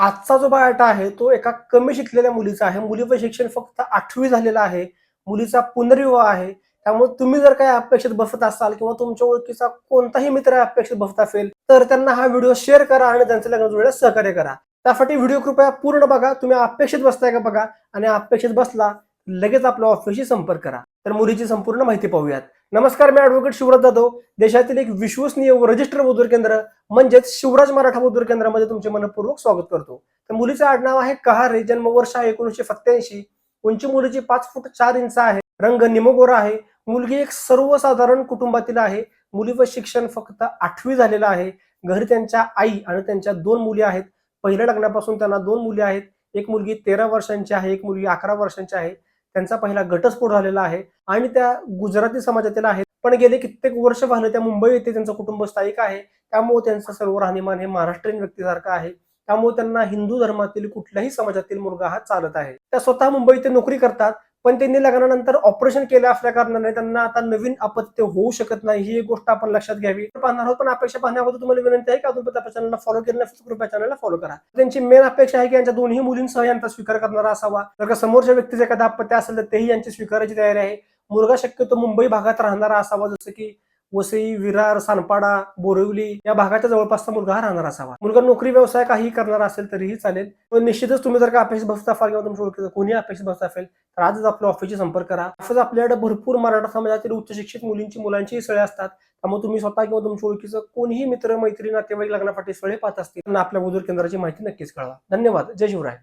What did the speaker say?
आजचा जो बायोटा आहे तो एका कमी शिकलेल्या मुलीचा आहे. मुलीचं शिक्षण फक्त आठवी झालेलं आहे. मुलीचा पुनर्विवाह आहे. त्यामुळे तुम्ही जर काही अपेक्षित बसत असाल किंवा तुमच्या ओळखीचा कोणताही मित्र अपेक्षित बसत असेल तर त्यांना हा व्हिडिओ शेअर करा आणि त्यांचं लग्न जुळण्यास सहकार्य करा. त्यासाठी व्हिडिओ कृपया पूर्ण बघा. तुम्ही अपेक्षित बसताय का बघा. आणि अपेक्षित बसला लगेच आपल्या ऑफिसशी संपर्क करा. तर मुलीची संपूर्ण माहिती पाहूयात. नमस्कार मी ऍडव्होकेट शिवराज जाधव. देशातील एक विश्वसनीय रजिस्टर बुद्धूर केंद्र म्हणजेच शिवराज मराठा बुद्धूर केंद्रामध्ये तुमचे मनपूर्वक स्वागत करतो. तर मुलीचं आडनाव आहे कहारे जन्मवर्ष आहे एकोणीशे सत्याऐंशी उंची मुलीची पाच फूट चार इंच आहे. रंग निमगोरा आहे. मुलगी एक सर्वसाधारण कुटुंबातील आहे. मुलीचं शिक्षण फक्त आठवी झालेलं आहे. घरी त्यांच्या आई आणि त्यांच्या दोन मुली आहेत. पहिल्या लग्नापासून त्यांना दोन मुली आहेत. एक मुलगी तेरा वर्षांची आहे एक मुलगी अकरा वर्षांची आहे. त्यांचा पहिला घटस्फोट झालेला आहे आणि त्या गुजराती समाजातील आहेत. पण गेले कित्येक वर्ष झाले त्या मुंबई येथे त्यांचं कुटुंब स्थायिक आहे. त्यामुळे त्यांचं सर्व राहणीमान हे महाराष्ट्रीयन व्यक्तीसारखं आहे. त्यामुळे त्यांना हिंदू धर्मातील कुठल्याही समाजातील मुलगा हा चालत आहे. त्या स्वतः मुंबई इथे नोकरी करतात. पण त्यांनी लग्नानंतर ऑपरेशन केलं असल्या कारणाने त्यांना आता नवीन अपत्य होऊ शकत नाही. ही एक गोष्ट आपण लक्षात घ्यावी. पाहणार आहोत पण अपेक्षा पाहण्याबद्दल तुम्हाला विनंती आहे की अजून त्या चॅनलला फॉलो केलं नसेल कृपया चॅनलला फॉलो करा. त्यांची मेन अपेक्षा आहे की यांच्या दोन्ही मुलींसह यांचा स्वीकार करणारा असावा. जर का समोरच्या व्यक्तीचे एखादा अपत्य असेल तर तेही यांची स्वीकारायची तयारी आहे. मुलगा शक्यतो मुंबई भागात राहणारा असावा जसं की वसई विरार सानपाडा बोरिवली या भागाच्या जवळपासचा मुलगा हा राहणार असावा. मुलगा नोकरी व्यवसाय काही करणार असेल तरीही चालेल. पण निश्चितच तुम्ही जर का अपेक्षित बसत किंवा तुमच्या ओळखीचं कोणी अपेक्षित बसता असेल तर आजच आपल्या ऑफिसशी संपर्क करा. तसंच आपल्याकडे भरपूर मराठा समाजातील उच्च शिक्षित मुलींची मुलांचीही सळे असतात. त्यामुळे तुम्ही स्वतः किंवा तुमच्या ओळखीचं कोणीही मित्र मैत्री नातेवाईक लग्नापाठी सळे पाहत असतील त्यांना आपल्या मजूर केंद्राची माहिती नक्कीच कळवा. धन्यवाद. जय शिवराय.